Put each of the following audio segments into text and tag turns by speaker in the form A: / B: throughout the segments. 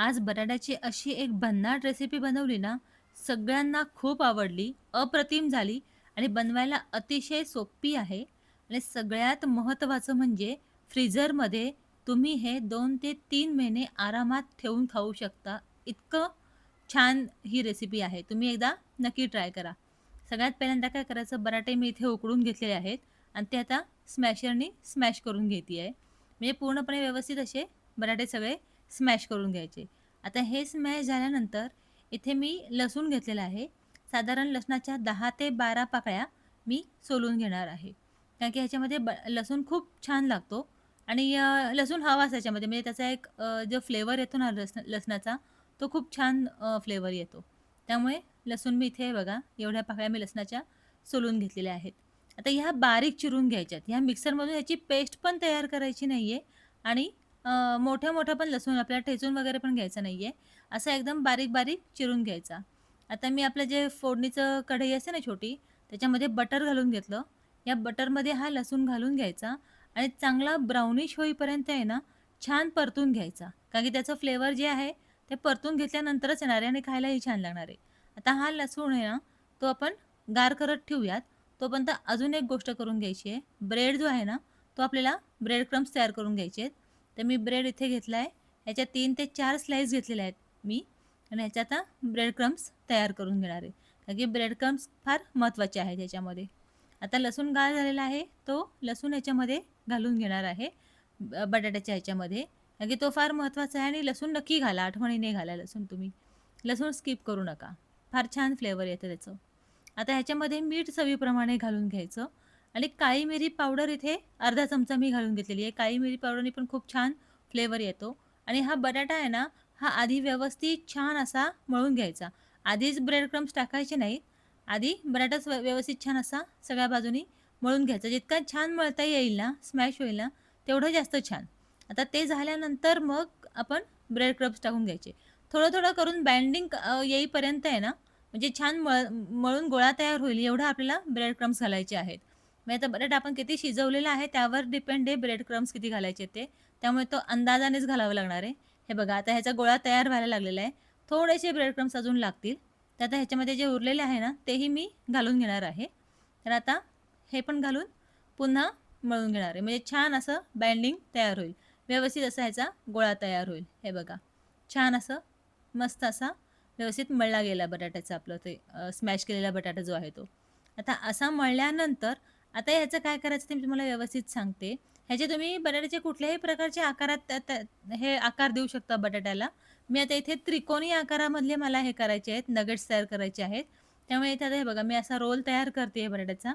A: आज बटाट्याची अशी एक भन्नाट रेसिपी बनवली ना, सगळ्यांना खूप आवडली, अप्रतिम झाली आणि बनवायला अतिशय सोपी आहे आणि सगळ्यात महत्त्वाचं म्हणजे फ्रीझरमध्ये तुम्ही हे दोन ते तीन महिने आरामात ठेवून खाऊ शकता. इतकं छान ही रेसिपी आहे. तुम्ही एकदा नक्की ट्राय करा. सगळ्यात पहिल्यांदा काय करायचं, बराटे मी इथे उकडून घेतलेले आहेत आणि ते आता स्मॅशरनी स्मॅश करून घेते आहे. म्हणजे पूर्णपणे व्यवस्थित असे बटाटे सगळे स्मॅश करून घ्यायचे. आता हे स्मॅश झाल्यानंतर इथे मी लसूण घेतलेला आहे. साधारण लसणाच्या दहा ते 12 पाकळ्या मी सोलून घेणार आहे. कारण की ह्याच्यामध्ये ब लसूण खूप छान लागतो आणि लसूण हवाच ह्याच्यामध्ये म्हणजे त्याचा एक जो फ्लेवर येतो ना लस लसणाचा तो खूप छान फ्लेवर येतो. त्यामुळे लसूण मी इथे बघा एवढ्या पाकळ्या मी लसणाच्या सोलून घेतलेल्या आहेत. आता ह्या बारीक चिरून घ्यायच्यात. ह्या मिक्सरमधून ह्याची पेस्ट पण तयार करायची नाही आहे आणि अ, मोठ्या पण लसूण आपल्याला ठेचून वगैरे पण घ्यायचं नाहीये. असं एकदम बारीक-बारीक चिरून घ्यायचा. आता मी आपलं जे फोडणीचं कढई असते ना छोटी, त्याच्यामध्ये बटर घालून घेतलं. या बटरमध्ये हा लसूण घालून घ्यायचा आणि चांगला ब्राउनिश होईपर्यंत आहे ना, छान परतून घ्यायचा. कारण की त्याचं फ्लेवर जे आहे, ते परतून घेतल्यानंतरच येणार आहे आणि खायलाही छान लागणार आहे. आता हा लसूण आहे ना, तो आपण गार करत ठेवूयात. तोपर्यंत अजून एक गोष्ट करून घ्यायची आहे. ब्रेड जो आहे ना, तो आपल्याला ब्रेड क्रम्स तयार करून घ्यायचे आहेत. तर मी ब्रेड इथे घेतला आहे. ह्याच्या तीन ते चार स्लाईस घेतलेल्या आहेत मी आणि ह्याच्या आता ब्रेड क्रम्स तयार करून घेणार आहे. कारण की ब्रेड क्रम्स फार महत्त्वाचे आहेत ह्याच्यामध्ये. आता लसूण गाळ झालेला आहे, तो लसूण ह्याच्यामध्ये घालून घेणार आहे बटाट्याच्या ह्याच्यामध्ये. कारण की तो फार महत्त्वाचा आहे आणि लसूण नक्की घाला, आठवणीने घाला लसूण तुम्ही. लसूण स्किप करू नका. फार छान फ्लेवर येतं त्याचं. आता ह्याच्यामध्ये मीठ चवीप्रमाणे घालून घ्यायचं आणि काळी मिरी पावडर इथे अर्धा चमचा मी घालून घेतलेली आहे. काळी मिरी पावडरने पण खूप छान फ्लेवर येतो आणि हा बटाटा आहे ना, हा आधी व्यवस्थित छान असा मळून घ्यायचा. आधीच ब्रेड क्रम्स टाकायचे नाहीत. आधी बटाटाच व्यवस्थित छान असा सगळ्या बाजूनी मळून घ्यायचा. जितका छान मळता येईल ना, स्मॅश होईल ना, तेवढं जास्त छान. आता ते झाल्यानंतर मग आपण ब्रेड क्रम्स टाकून घ्यायचे. थोडं-थोडं करून बँडिंग येईपर्यंत आहे ना, म्हणजे छान मळ मळून गोळा तयार होईल एवढं आपल्याला ब्रेड क्रम्स घालायचे आहेत. म्हणजे आता बटाटा आपण किती शिजवलेला आहे त्यावर डिपेंड आहे ब्रेड क्रम्स किती घालायचे ते. त्यामुळे तो अंदाजानेच घालावा लागणार आहे. हे बघा आता ह्याचा गोळा तयार व्हायला लागलेला आहे. थोडेसे ब्रेड क्रम्स अजून लागतील. तर आता ह्याच्यामध्ये जे उरलेले आहे ना, तेही मी घालून घेणार आहे. तर आता हे पण घालून पुन्हा मळून घेणार आहे. म्हणजे छान असं बाइंडिंग तयार होईल. व्यवस्थित असा ह्याचा गोळा तयार होईल. हे बघा. छान असं मस्त असा व्यवस्थित मळला गेला बटाट्याचा आपलं ते स्मॅश केलेला बटाटा जो आहे तो. आता असा मळल्यानंतर आता ह्याचं काय करायचं ते मी तुम्हाला व्यवस्थित सांगते. ह्याचे तुम्ही बटाट्याचे कुठल्याही प्रकारच्या आकारात त्या त्या हे आकार देऊ शकता बटाट्याला. मी आता इथे त्रिकोणी आकारामधले मला हे करायचे आहेत, नगेट्स तयार करायचे आहेत. त्यामुळे इथे आता हे बघा मी असा रोल तयार करते बटाट्याचा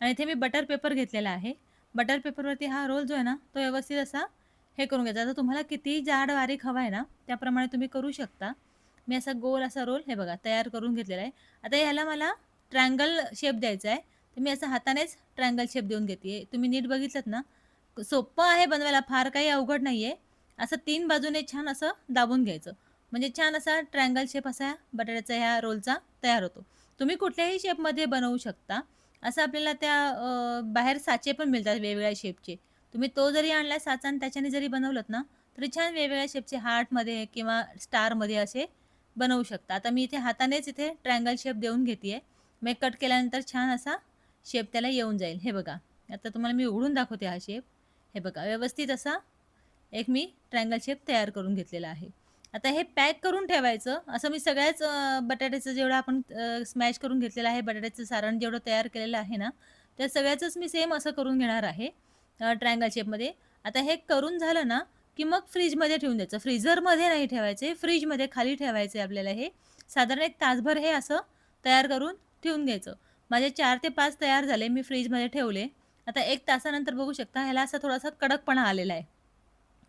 A: आणि इथे मी बटर पेपर घेतलेला आहे. बटर पेपरवरती हा रोल जो आहे ना, तो व्यवस्थित असा हे करून घ्यायचा. आता तुम्हाला किती जाड बारीक हवा आहे ना, त्याप्रमाणे तुम्ही करू शकता. मी असा गोल असा रोल हे बघा तयार करून घेतलेला आहे. आता ह्याला मला ट्रायंगल शेप द्यायचा आहे. तर मी असं हातानेच ट्रायंगल शेप देऊन घेते तुम्ही नीट बघितलं ना, सोपं आहे बनवायला, फार काही अवघड नाही आहे असं तीन बाजूने छान असं दाबून घ्यायचं. म्हणजे छान असा ट्रायंगल शेप असा बटाट्याचा ह्या रोलचा तयार होतो. तुम्ही कुठल्याही शेपमध्ये बनवू शकता. असं आपल्याला त्या बाहेर साचे पण मिळतात वेगवेगळ्या शेपचे. तुम्ही तो जरी आणला साचा आणि त्याच्याने जरी बनवलं ना, तरी छान वेगवेगळ्या शेपचे हार्टमध्ये किंवा स्टारमध्ये असे बनवू शकता. आता मी इथे हातानेच इथे ट्रायंगल शेप देऊन घेते आहे मग कट केल्यानंतर छान असा शेप त्याला येऊन जाईल. हे बघा. आता तुम्हाला मी उघडून दाखवते हा शेप. हे बघा व्यवस्थित असा एक मी ट्रँगल शेप तयार करून घेतलेला आहे. आता हे पॅक करून ठेवायचं. असं मी सगळ्याच बटाट्याचं जेवढं आपण स्मॅश करून घेतलेलं आहे, बटाट्याचं सारण जेवढं तयार केलेलं आहे ना, त्या सगळ्याचंच मी सेम असं करून घेणार आहे ट्रँगल शेपमध्ये. आता हे करून झालं ना, की मग फ्रीजमध्ये ठेवून द्यायचं. फ्रीझरमध्ये नाही ठेवायचे, फ्रीजमध्ये खाली ठेवायचे आपल्याला हे. साधारण एक तासभर हे असं तयार करून ठेवून घ्यायचं. माझे चार ते पाच तयार झाले. मी फ्रीजमध्ये ठेवले. आता एक तासानंतर बघू शकता ह्याला असा थोडासा कडकपणा आलेला आहे.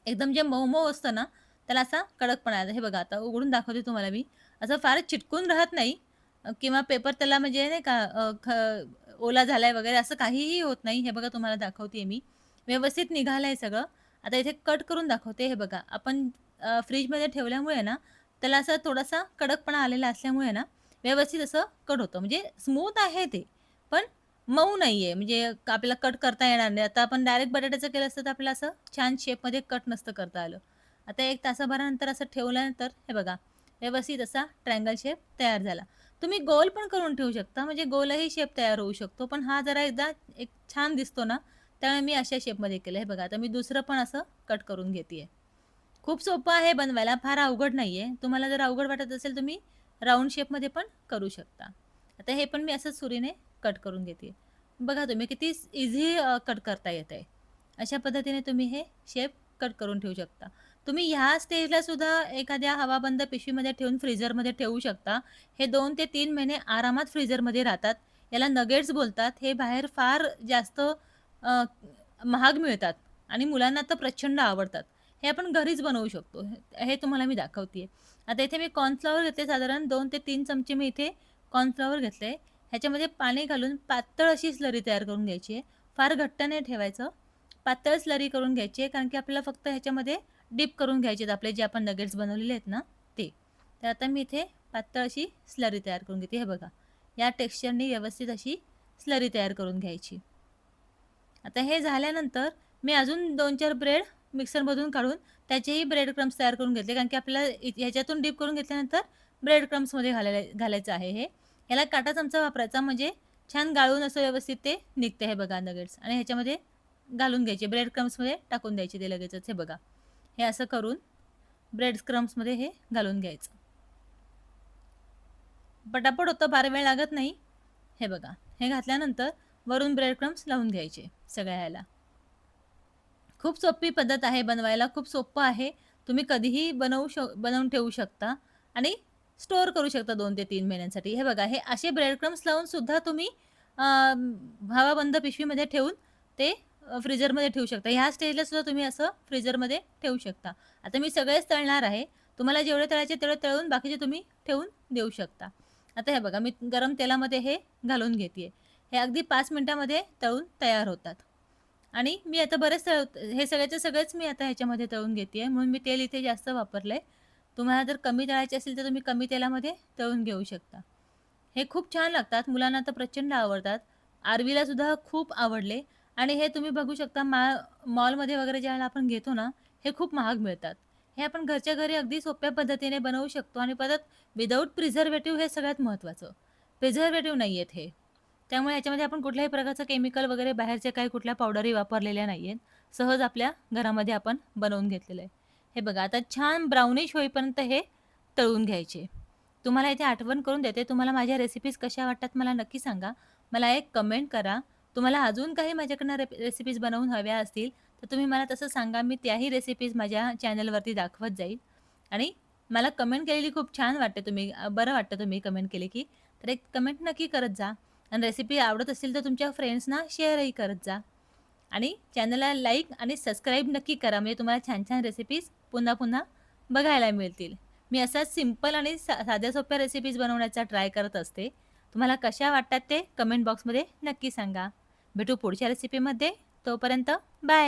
A: एकदम जे मऊ-मऊ असतं ना, त्याला असा कडकपणा आला. हे बघा आता उघडून दाखवते तुम्हाला मी. असं फार चिटकून राहत नाही किंवा पेपर त्याला म्हणजे नाही का ख ओला झालाय वगैरे असं काहीही होत नाही. हे बघा तुम्हाला दाखवते मी. व्यवस्थित निघालंय सगळं. आता इथे कट करून दाखवते. हे बघा आपण फ्रीजमध्ये ठेवल्यामुळे ना, त्याला असा थोडासा कडकपणा आलेला असल्यामुळे ना, व्यवस्थित असं कट होतं. म्हणजे स्मूथ आहे ते, पण मऊ नाहीये. म्हणजे आपल्याला कट करता येणार नाही. आता आपण डायरेक्ट बटाट्याचं केलं असतं तर आपल्याला असं छान शेपमध्ये कट नसतं करता आलं. आता एक तासाभरानंतर असं ठेवल्यानंतर हे बघा व्यवस्थित असा ट्रायंगल शेप तयार झाला तुम्ही गोल पण करून ठेवू शकता म्हणजे गोलही शेप तयार होऊ शकतो पण हा जरा एकदा एक छान दिसतो ना त्यामुळे मी अशा शेपमध्ये केलं हे बघा आता मी दुसरं पण असं कट करून घेते खूप सोपं आहे बनवायला फार अवघड नाही आहे तुम्हाला जर अवघड वाटत असेल तुम्ही राऊंड शेपमध्ये पण करू शकता. आता हे पण मी असंच सुरीने कट करून घेते. बघा तुम्ही किती इझी कट करता येत आहे अशा पद्धतीने तुम्ही हे शेप कट करून ठेवू शकता. तुम्ही ह्या स्टेजला सुद्धा एखाद्या हवाबंद पिशवीमध्ये ठेवून फ्रीजरमध्ये ठेवू शकता. हे दोन ते तीन महिने आरामात फ्रीजरमध्ये राहतात. याला नगेट्स बोलतात. हे बाहेर फार जास्त महाग मिळतात आणि मुलांना तर प्रचंड आवडतात. हे आपण घरीच बनवू शकतो. हे- हे तुम्हाला मी दाखवते आता इथे मी कॉर्नफ्लॉवर घेतले साधारण दोन ते तीन चमचे मी इथे कॉर्नफ्लॉवर घेतले. ह्याच्यामध्ये पाणी घालून पातळ अशी स्लरी तयार करून घ्यायची आहे. फार घट्ट नाही ठेवायचं. पातळ स्लरी करून घ्यायची आहे कारण की आपल्याला फक्त ह्याच्यामध्ये डिप करून घ्यायचे आहेत आपले जे आपण नगेट्स बनवलेले आहेत ना ते. तर आता मी इथे पातळ अशी स्लरी तयार करून घेते. हे बघा या टेक्स्चरनी व्यवस्थित अशी स्लरी तयार करून घ्यायची. आता हे झाल्यानंतर मी अजून दोन चार ब्रेड मिक्सरमधून काढून त्याचेही ब्रेड क्रम्स तयार करून घेतले. कारण की आपल्याला ह्याच्यातून डीप करून घेतल्यानंतर ब्रेड क्रम्समध्ये घालायला घालायचं आहे हे. ह्याला काटा चमचा वापरायचा म्हणजे छान गाळून असं व्यवस्थित ते निघते हे बघा नगेट्स आणि ह्याच्यामध्ये घालून घ्यायचे. ब्रेड क्रम्समध्ये टाकून द्यायचे ते लगेचच हे बघा. हे असं करून ब्रेड क्रम्समध्ये हे घालून घ्यायचं. पटापट होतं फार वेळ लागत नाही. हे बघा. हे घातल्यानंतर वरून ब्रेड क्रम्स लावून घ्यायचे सगळ्या ह्याला. खूप सोपी पद्धत आहे बनवायला खूप सोपं आहे. तुम्ही कधीही बनवू शक बनवून ठेवू शकता आणि स्टोअर करू शकता दोन ते तीन महिन्यांसाठी. हे बघा हे असे ब्रेड क्रम्स लावून सुद्धा तुम्ही अं, हवाबंद पिशवीमध्ये ठेवून ते अ, फ्रीजरमध्ये ठेवू शकता. ह्या स्टेजला सुद्धा तुम्ही असं फ्रीजरमध्ये ठेवू शकता. आता मी सगळेच तळणार आहे. तुम्हाला जेवढे तळायचे तेवढे तळून बाकीचे तुम्ही ठेवून देऊ शकता. आता हे बघा मी गरम तेलामध्ये हे घालून घेते हे अगदी पाच मिनिटामध्ये तळून तयार होतात. आणि मी आता बरेच हे सगळ्याचे सगळेच मी आता ह्याच्यामध्ये तळून घेते म्हणून मी तेल इथे जास्त वापरलं आहे तुम्हाला जर कमी तळायचे असेल तर तुम्ही कमी तेलामध्ये तळून घेऊ शकता. हे खूप छान लागतात. मुलांना तर प्रचंड आवडतात. आरवीला सुद्धा खूप आवडले. आणि हे तुम्ही बघू शकता मा मॉलमध्ये वगैरे ज्यावेळेला आपण घेतो ना हे खूप महाग मिळतात. हे आपण घरच्या घरी अगदी सोप्या पद्धतीने बनवू शकतो आणि परत विदाऊट प्रिझर्वेटिव्ह हे सगळ्यात महत्त्वाचं. प्रिझर्वेटिव्ह नाही आहेत हे. त्यामुळे याच्यामध्ये आपण कुठल्याही प्रकारचं केमिकल वगैरे बाहेरचे काही कुठल्या पावडरही वापरलेल्या नाही आहेत सहज आपल्या घरामध्ये आपण बनवून घेतलेलं आहे. हे बघा आता छान ब्राउनिश होईपर्यंत हे तळून घ्यायचे. तुम्हाला इथे आठवण करून देते. तुम्हाला माझ्या रेसिपीज कशा वाटतात मला नक्की सांगा. मला एक कमेंट करा. तुम्हाला अजून काही माझ्याकडनं रे रेसिपीज बनवून हव्या असतील तर तुम्ही मला तसं सांगा. मी त्याही रेसिपीज माझ्या चॅनलवरती दाखवत जाईल आणि मला कमेंट केलेली खूप छान वाटते तुम्ही बरं वाटतं तुम्ही कमेंट केली की. तर एक कमेंट नक्की करत जा. आणि रेसिपी आवडत असेल तर तुमच्या फ्रेंड्सना शेअरही करत जा. आणि चॅनलला लाईक आणि सबस्क्राईब नक्की करा. म्हणजे तुम्हाला छान छान रेसिपीज पुन्हा पुन्हा बघायला मिळतील. मी असाच सिंपल आणि सा साध्या सोप्या रेसिपीज बनवण्याचा ट्राय करत असते. तुम्हाला कशा वाटतात ते कमेंट बॉक्समध्ये नक्की सांगा. भेटू पुढच्या रेसिपीमध्ये तोपर्यंत बाय